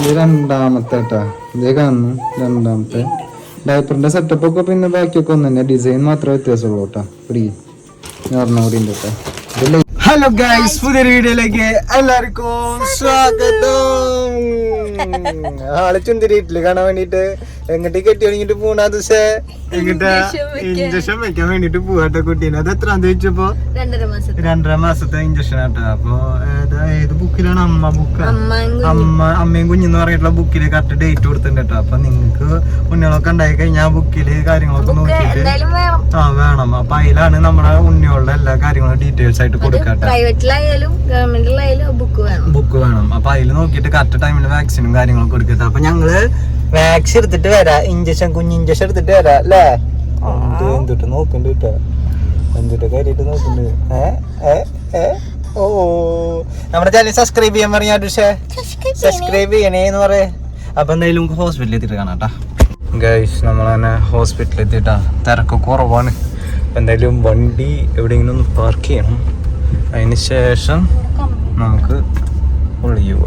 ഇത് രണ്ടാമത്തെ കേട്ടാ ഇതേ കാണുന്നു രണ്ടാമത്തെ. ഡയപ്പറിന്റെ സെറ്റപ്പ് ഒക്കെ പിന്നെ ബാക്കിയൊക്കെ ഒന്ന് തന്നെ. ഡിസൈൻ മാത്രമേ വ്യത്യാസമുള്ളൂ കേട്ടോ. ഒരെണ്ണം കൂടി ഉണ്ട് ഹലോ ഗൈസ് പുതിയ വീഡിയോയിലേക്ക് എല്ലാവർക്കും സ്വാഗതം. ആളെ ചുന്തിരിട്ടിൽ കാണാൻ വേണ്ടിട്ട് എങ്ങോട്ട് കെട്ടി തുടങ്ങിട്ട് പോണ ദിവസേ എങ്ങട്ടാ ഇഞ്ചക്ഷൻ വെക്കാൻ. വേണ്ടിട്ട് പോവാട്ടോ കുട്ടീനെ. അത് എത്ര ചോദിച്ചപ്പോ രണ്ടര മാസത്തെ. ഇഞ്ചക്ഷൻ ആട്ടോ. അപ്പൊ ഏതാ ബുക്കിലാണ് അമ്മ ബുക്ക്? അമ്മ അമ്മയും കുഞ്ഞെന്ന് പറഞ്ഞിട്ടുള്ള ബുക്കിൽ കറക്റ്റ് ഡേറ്റ് കൊടുത്തിട്ടുണ്ട് കേട്ടോ അപ്പൊ നിങ്ങക്ക് ഉണ്ണികളൊക്കെ ഉണ്ടായി കഴിഞ്ഞാൽ ആ ബുക്കിൽ കാര്യങ്ങളൊക്കെ നോക്കിയിട്ട് ആ വേണം. അപ്പൊ അതിലാണ് നമ്മുടെ ഉണ്ണികളുടെ എല്ലാ കാര്യങ്ങളും ഡീറ്റെയിൽസ് ആയിട്ട് കൊടുക്കട്ടെ പ്രൈവറ്റിലായാലും ഗവൺമെന്റിലായാലും ബുക്ക് വേണം. ബുക്ക് വേണം. അപ്പൊ അതിൽ നോക്കിയിട്ട് കറക്റ്റ് ടൈമിൽ വാക്സിനും കാര്യങ്ങളും കൊടുക്കട്ടെ അപ്പൊ ഞങ്ങൾ വാക്സിൻ എടുത്തിട്ട് വരാ. ഇഞ്ചക്ഷൻ കുഞ്ഞ് ഇഞ്ചക്ഷൻ എടുത്തിട്ട് വരാ അല്ലേ? എന്ത് എന്തിട്ട് നോക്കണ്ട കേട്ടോ. എന്തിട്ട് കാര്യമായിട്ട് നോക്കണ്ട്. ഓ നമ്മുടെ ചാനൽ സബ്സ്ക്രൈബ് ചെയ്യാൻ പറഞ്ഞാ പക്ഷേ സബ്സ്ക്രൈബ് ചെയ്യണേന്ന് പറയേ. അപ്പൊ എന്തായാലും നമുക്ക് ഹോസ്പിറ്റലിൽ എത്തിയിട്ട് കാണാം ഗൈസ് നമ്മൾ തന്നെ ഹോസ്പിറ്റലിൽ എത്തിയിട്ടാ. തിരക്ക് കുറവാണ്. എന്തായാലും വണ്ടി എവിടെയെങ്കിലും ഒന്ന് പാർക്ക് ചെയ്യണം. അതിന് ശേഷം നമുക്ക് ഒളിയുക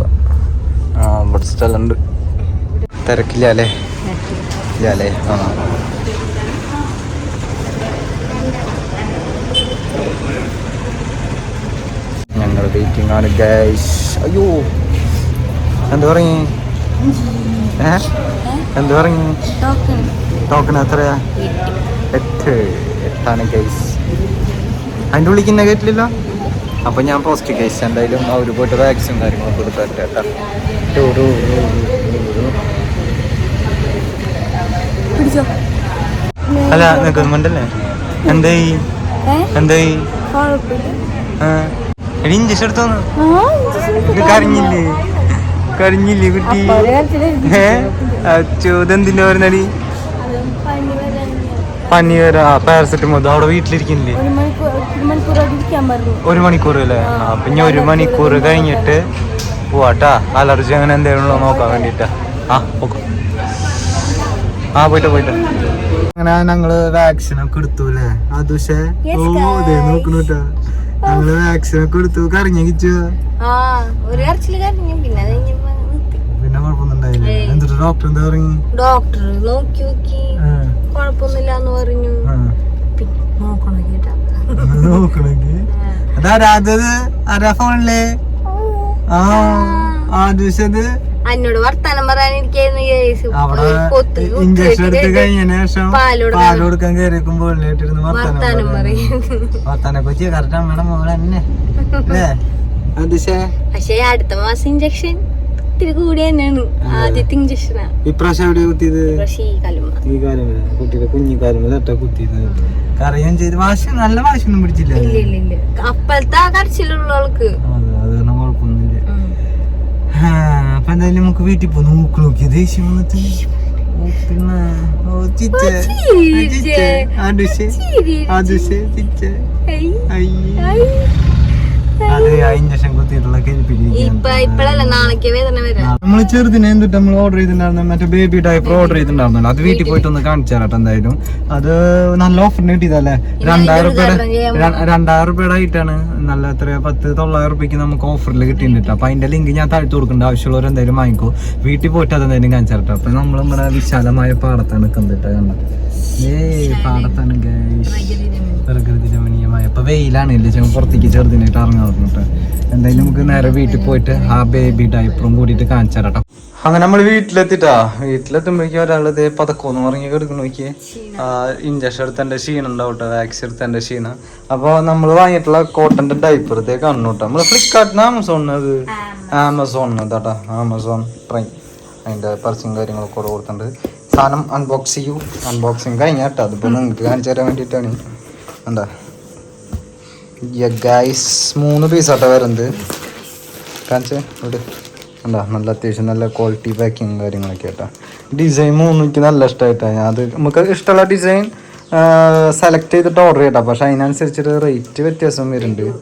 ആ ഇവിടെ സ്ഥലമുണ്ട്. തിരക്കില്ല അല്ലേ ഇല്ല അല്ലേ ആ. ഞങ്ങൾ വെയിറ്റിംഗ് ആണ് ഗൈസ് അയ്യോ. എന്ത് പറയും ഏ? എന്ത് പറയും ടോക്കൺ എത്രയാ? എട്ട്. എട്ടാണ് ഗൈസ് അതിന്റെ ഉള്ളിൽ ഇന്ന കേട്ടില്ലല്ലോ? അപ്പൊ ഞാൻ പോസ്റ്റ് കേസ് എന്തായാലും അവർ പോയിട്ട് വാക്സിൻ കാര്യങ്ങളൊക്കെ കൊടുക്കട്ടെ കേട്ടോ. പിടിച്ചോ അല്ല നിൽക്കുന്നുണ്ടല്ലേ എന്തായി? എന്തായി. എടി ഇഞ്ചക്ഷൻ എടുത്തോന്ന് കരഞ്ഞില്ലേ? കരഞ്ഞില്ലേ കുട്ടി? ഏ? ഇതെന്തിന്റെ വരുന്നടി പനി വരാ പാരസെറ്റമോൾ അവിടെ വീട്ടിലിരിക്കുന്നില്ലേ? ഒരു മണിക്കൂർ അല്ലേ? ആ പിന്നെ ഒരു മണിക്കൂർ കഴിഞ്ഞിട്ട് പോവാട്ടാ. അലർജി അങ്ങനെ എന്തെങ്കിലും നോക്കാൻ വേണ്ടിട്ടാ. ആ ഓക്കെ ആ പോയിട്ട് പോയിട്ട്. അങ്ങനെ ഞങ്ങൾ വാക്സിൻ ഒക്കെ എടുത്തു അല്ലേ? അത് പക്ഷേ ഓ ഇതേ നോക്കണു കേട്ടോ ഞങ്ങൾ വാക്സിൻ ഒക്കെ എടുത്തു. കറങ്ങിച്ചു ആ ഒരു കരച്ചിൽ കരഞ്ഞു. പിന്നെ അത് കഴിഞ്ഞപ്പോ നിർത്തി പിന്നെ കുഴപ്പമൊന്നും ഉണ്ടായില്ല. ഏയ്. എന്നിട്ട് ഡോക്ടർ എന്താ പറഞ്ഞു? ഡോക്ടർ നോക്കി നോക്കി. കുഴപ്പമൊന്നുമില്ല എന്ന് പറഞ്ഞു. പിന്നെ നോക്കണം കേട്ടാ. നോക്കണെങ്കിൽ അതാരാ രാജത് ആരാ ഫോണില്ലേ ആ. ആ. ദിവസത് എന്നോട് വർത്താനം പറയാനിരിക്കായിരുന്നു പാൽ കൊടുക്കാൻ കയറിക്കുമ്പോ വെള്ളിയിട്ടിരുന്ന് വർത്താനം വർത്താനം പറയും. പറയും വർത്താനെ കൊച്ചി കറക്റ്റ് അമ്മയുടെ മോളെ തന്നെ. അല്ലേ? അടുത്ത മാസം ഇഞ്ചക്ഷൻ ഇത്തിരി കൂടി തന്നെയാണ്. ആദ്യത്തെ ഇഞ്ചക്ഷനാ ഇപ്രാവശ്യം എവിടെ കുത്തിയത്? പക്ഷേ ഈ കലുമ ഈ കാലം കുട്ടിയുടെ കുഞ്ഞി കാലം തട്ട കുത്തിയത്. കറിയും ചെയ്ത്. വാശി നല്ല വാശിയൊന്നും പിടിച്ചില്ല അപ്പോഴത്തെ ആ കരച്ചിലുള്ള അത് കാരണം കുഴപ്പമൊന്നുമില്ല. എന്തായാലും നമുക്ക് വീട്ടിൽ പോ നോക്കി നോക്കി ദേഷ്യം വന്നിട്ട്. ഓ, പിന്നെ നമ്മൾ ചെറുതിനെ എന്തിട്ട് നമ്മൾ ഓർഡർ ചെയ്തിട്ടുണ്ടായിരുന്നു? മറ്റേ ബേബി ഡയപ്പർ ഓർഡർ ചെയ്തിട്ടുണ്ടായിരുന്നല്ലോ. അത് വീട്ടിൽ പോയിട്ട് ഒന്ന് കാണിച്ചു തരാട്ടോ എന്തായാലും. അത് നല്ല ഓഫറിന് കിട്ടിയതല്ലേ? രണ്ടായിരം ര- രണ്ടായിരം രൂപയുടെ ആയിട്ടാണ് നല്ല എത്ര പത്ത് തൊള്ളായിരം റുപ്യക്ക് നമുക്ക് ഓഫറിൽ കിട്ടിയിട്ടുണ്ട് അപ്പൊ അതിന്റെ ലിങ്ക് ഞാൻ താഴ്ത്തു കൊടുക്കേണ്ട. ആവശ്യമുള്ളവർ എന്തായാലും വാങ്ങിക്കോ. വീട്ടിൽ പോയിട്ട് അതെന്തായാലും കാണിച്ചു തരട്ടോ അപ്പൊ നമ്മൾ നമ്മുടെ വിശാലമായ പാടത്താണ് കണ്ടിട്ട് കണ്ട പാടത്താണ് പ്രകൃതി ഇപ്പൊ വെയിലാണ് ഇല്ല? ചെമ്മ പുറത്തേക്ക് ചെറുതിനായിട്ട് ഇറങ്ങാൻ പറഞ്ഞിട്ട് എന്തായാലും നമുക്ക് നേരെ വീട്ടിൽ പോയിട്ട് ആ ബേബി ഡൈപ്പറും കൂടിയിട്ട് കാണിച്ചു തരാട്ടോ അങ്ങനെ നമ്മൾ വീട്ടിലെത്തിട്ടാ. വീട്ടിലെത്തുമ്പോഴേക്കും ഒരാൾ ഇതേ പതക്കോന്ന് പറഞ്ഞ് കിടക്കണ നോക്കിയേ. ആ ഇഞ്ചക്ഷൻ എടുത്തതിന്റെ ക്ഷീണം ഉണ്ടാവും കേട്ടോ വാക്സിൻ എടുത്തതിന്റെ ക്ഷീണം. അപ്പോൾ നമ്മൾ വാങ്ങിയിട്ടുള്ള കോട്ടന്റെ ഡൈപ്പർ ഇതേ കാണുന്നു കേട്ടോ നമ്മൾ ഫ്ലിപ്കാർട്ടിന് ആമസോണിന് അത്? ആമസോണിന് ഇതാട്ടാ ആമസോൺ പ്രൈം അതിന്റെ പരസ്യം കാര്യങ്ങളൊക്കെ കൂടെ കൊടുത്തിട്ടുണ്ട്. സാധനം അൺബോക്സ് ചെയ്യൂ. അൺബോക്സിങ് കഴിഞ്ഞ കേട്ടോ അതിപ്പോൾ നിങ്ങൾക്ക് കാണിച്ചു തരാൻ വേണ്ടിയിട്ടാണ്. എന്താ? ഗൈസ് മൂന്ന് പീസാട്ടോ വരുന്നത്. കാണിച്ചേ ഇവിടെ. എന്താ നല്ല അത്യാവശ്യം നല്ല ക്വാളിറ്റി പാക്കിങ് കാര്യങ്ങളൊക്കെ ആയിട്ടാ ഡിസൈൻ മൂന്ന് എനിക്ക് നല്ല ഇഷ്ടമായിട്ടാണ് അത് നമുക്ക് ഇഷ്ടമുള്ള ഡിസൈൻ സെലക്ട് ചെയ്തിട്ട് ഓർഡർ ചെയ്യട്ടോ പക്ഷെ അതിനനുസരിച്ചിട്ട് റേറ്റ് വ്യത്യാസം വരുന്നുണ്ട്.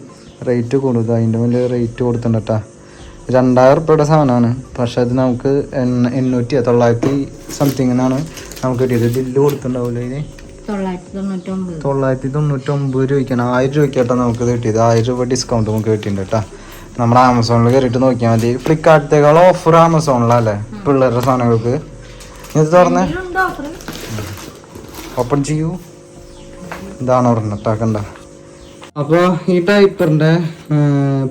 റേറ്റ് കൂടുതൽ. അതിന്റെ മുന്നിൽ റേറ്റ് കൊടുത്തിട്ടുണ്ട് കേട്ടോ രണ്ടായിരം റുപ്യയുടെ സാധനമാണ്. പക്ഷെ അത് നമുക്ക് എണ്ണ- എണ്ണൂറ്റി തൊള്ളായിരത്തി സംതിങ്ങിനാണ് നമുക്ക് കിട്ടിയത്. ബില്ല് കൊടുത്തിട്ടുണ്ടാവില്ല ഇതിന് തൊള്ളായിരത്തി തൊണ്ണൂറ്റൊമ്പത് രൂപയ്ക്കാണ്. ആയിരം രൂപയ്ക്കാട്ടോ നമുക്ക് കിട്ടിയത്. ആയിരം രൂപ ഡിസ്കൗണ്ട് നമുക്ക് കിട്ടിയിട്ടുണ്ട് കേട്ടോ നമ്മുടെ ആമസോണിൽ കയറിയിട്ട് നോക്കിയാൽ മതി. ഫ്ലിപ്കാർട്ടത്തേക്കാൾ ഓഫർ ആമസോണിലല്ലേ പിള്ളേരുടെ സാധനങ്ങൾക്ക്. ഇത് തുറന്ന്? ഓപ്പൺ ചെയ്യൂ. ഇതാണ് ഒരെണ്ണട്ടാക്കണ്ട അപ്പോൾ ഈ ടൈപ്പറിന്റെ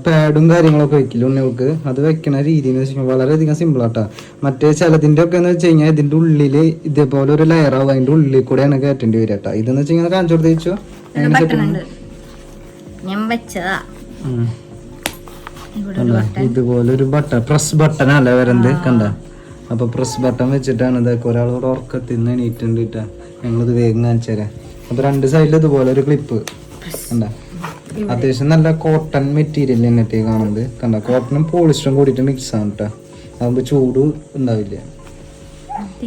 പാഡും കാര്യങ്ങളൊക്കെ വെക്കില്ല ഉണ്ണികൾക്ക്? അത് വെക്കണ രീതി എന്ന് വെച്ചാൽ വളരെയധികം സിമ്പിൾ ആട്ടാ മറ്റേ ചിലതിന്റെ ഒക്കെ എന്ന് വെച്ച് കഴിഞ്ഞാൽ ഇതിന്റെ ഉള്ളിൽ ഇതേപോലെ ഒരു ലെയർ ആവും അതിന്റെ ഉള്ളിൽ കൂടെയാണ് കയറ്റേണ്ടി വരിക കേട്ടോ ഇതെന്ന് വെച്ച് കഴിഞ്ഞാൽ കാണിച്ചു കൊടുത്തേച്ചു ഇതുപോലെ ഒരു ബട്ടൺ പ്രസ് ബട്ടൺ അല്ലേ വരണ്ട്? കണ്ട? അപ്പൊ പ്രസ് ബട്ടൺ വെച്ചിട്ടാണ് ഇതൊക്കെ ഒരാളോട് ഉറക്കത്തിന്ന് ഉറക്കത്തിൽ നിന്ന് എണീറ്റുണ്ട് കേട്ടാ ഞങ്ങളിത് വേഗം കാണിച്ചു തരാം. അപ്പൊ രണ്ട് സൈഡിൽ ഇതുപോലെ ഒരു ക്ലിപ്പ് കണ്ട? അത്യാവശ്യം നല്ല കോട്ടൺ മെറ്റീരിയൽ എന്നിട്ട് കാണുന്നത്. കണ്ട? കോട്ടണും പോളിസ്റ്ററും കൂടിയിട്ട് മിക്സ് ആണ് കേട്ടോ അതാകുമ്പോ ചൂട് ഉണ്ടാവില്ല.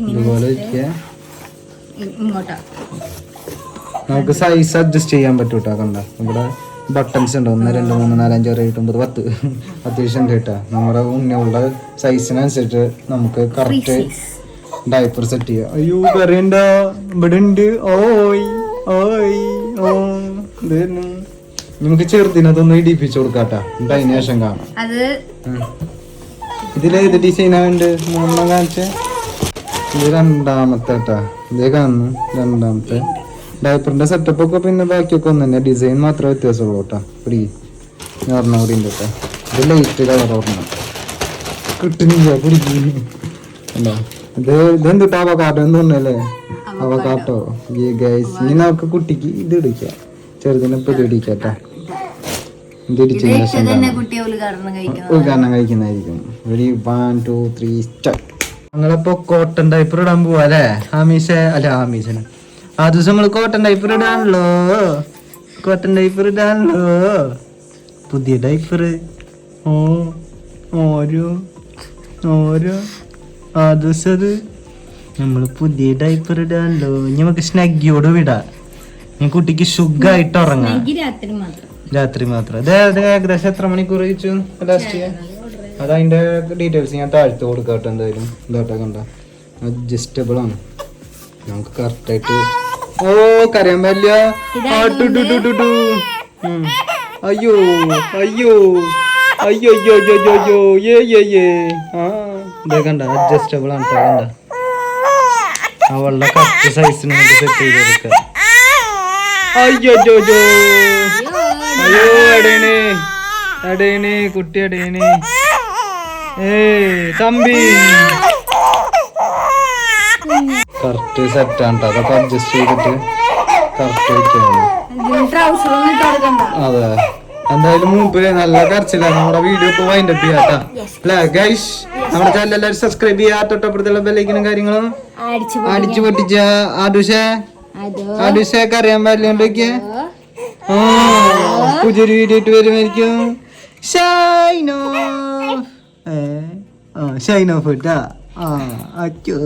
ഇതുപോലെ നമുക്ക് സൈസ് അഡ്ജസ്റ്റ് ചെയ്യാൻ പറ്റും കേട്ടോ കണ്ട? ഇവിടെ ബട്ടൺസ് ഉണ്ട്. ഒന്ന് രണ്ട് മൂന്ന് നാലഞ്ച് ആറ് എട്ട് ഒമ്പത് പത്ത്. അത്യാവശ്യം ഉണ്ട് കേട്ടോ നമ്മുടെ ഉണ്ണിയുള്ള സൈസിനനുസരിച്ച് നമുക്ക് കറക്റ്റ് ഡയപ്പർ സെറ്റ് ചെയ്യാം. അയ്യോ പറയണ്ട ഇവിടെ ഉണ്ട് ഓയ് ഓയ് ഓ. ഇതായിരുന്നു നമുക്ക് ചെറുതിനതൊന്ന് ഇടിപ്പിച്ചു കൊടുക്കാട്ടാ. എന്നിട്ട് അതിന് ശേഷം കാണാം. അത്. ഇതിലേത് ഡിസൈനാ ഉണ്ട് മൂന്നെണ്ണം കാണിച്ചേ. ഇത് രണ്ടാമത്തെ കേട്ടാ ഇതേ കാണുന്നു രണ്ടാമത്തെ. ഡയപ്പറിന്റെ സെറ്റപ്പ് ഒക്കെ പിന്നെ ബാക്കിയൊക്കെ ഒന്ന് തന്നെ. ഡിസൈൻ മാത്രമേ വ്യത്യാസമുള്ളൂ കേട്ടോ. ഫ്രീ ഉണ്ട് കേട്ടോ. ഇത് ലൈറ്റ് കളർ ഓർമ്മ കിട്ടുന്നില്ല പിടിക്കുന്നു ഇത് ഇതെന്തിട്ട് അവക്കാട്ടോ എന്ന് പറഞ്ഞല്ലേ? അവ കാട്ടോ ഗൈസ് ഇനി നമുക്ക് കുട്ടിക്ക് ഇത് ഇടിക്കാം. ചെറുതിനെ ഇപ്പൊ ഇത് ഇടിക്കാം തന്നെ കുട്ടിയെ ഉദ്ഘാടനം കഴിക്കുന്നതായിരിക്കും. ഒരു വൺ ടു ത്രീ സ്റ്റാർട്ട് ഞങ്ങളിപ്പോ കോട്ടൺ ഡൈപ്പർ ഇടാൻ പോവാ അല്ലേ ആമീഷ അല്ല. ആമീഷന് ആ ദിവസം നമ്മൾ കോട്ടൺ ഡൈപ്പർ ഇടാണല്ലോ കോട്ടൺ ഡൈപ്പർ ഇടാണല്ലോ പുതിയ ഡൈപ്പർ ഓ ഓരോ ഓരോ. ആ ദിവസം നമ്മൾ പുതിയ ഡൈപ്പർ ഇടാണല്ലോ നമുക്ക് സ്നഗ്ഗിയോട് വിടാം. ഇനി കുട്ടിക്ക് സുഖമായിട്ട് ഉറങ്ങാം. രാത്രി മാത്രം. രാത്രി മാത്രം. ഇത് ഏകദേശം എത്ര മണിക്കൂർ കഴിച്ചു? ലാസ്റ്റ് അത് അതിന്റെ ഡീറ്റെയിൽസ് ഞാൻ താഴ്ത്ത് കൊടുക്കട്ടെ എന്തായാലും. ഇതാട്ടെ കണ്ട? അഡ്ജസ്റ്റബിൾ ആണ്. നമുക്ക് കറക്റ്റ് ആയിട്ട് ഓ കരയാൻ പറ്റില്ല. അയ്യോ അയ്യോ. അയ്യോ അയ്യോ അയ്യോ അയ്യോ ഏ ഏ ഏ. ആ. ഇതേ കണ്ട? അഡ്ജസ്റ്റബിൾ ആണ് കണ്ട? അവളുടെ കറക്റ്റ് സൈസിന് വേണ്ടി സെറ്റ് ചെയ്ത് അയ്യോ അയ്യോ അയ്യോ. അയ്യോ എടേണേ എടേണേ കുട്ടി എടേണേ ഏയ് തമ്പി. കറക്റ്റ് സെറ്റ് ആണ് ട്ടോ. അതൊക്കെ അഡ്ജസ്റ്റ് ചെയ്തിട്ട് കറക്റ്റ് വെക്കാണ്. അതെ. എന്തായാലും മൂപ്പ് നല്ല കരച്ചില്ല നമ്മുടെ വീഡിയോ ഇപ്പൊ വൈൻഡ് അപ്പ് ചെയ്യാട്ടാ അല്ലേ ഗൈഷ് നമ്മുടെ ചാനൽ എല്ലാവരും സബ്സ്ക്രൈബ് ചെയ്യാ തൊട്ടപ്പുറത്തുള്ള ബെല്ലൈക്കനും കാര്യങ്ങളും അടിച്ചു പൊട്ടിച്ച. ആടുഷേ അതോ? ആടുഷയൊക്കെ അറിയാൻ പാടില്ലോണ്ടൊക്കെ ആ പുതിയൊരു വീഡിയോ ഇട്ട് വരുമായിരിക്കും. ഷൈനോ ഏ? ആ ഷൈനോ ഫുഡാ ആ അച്ചോ.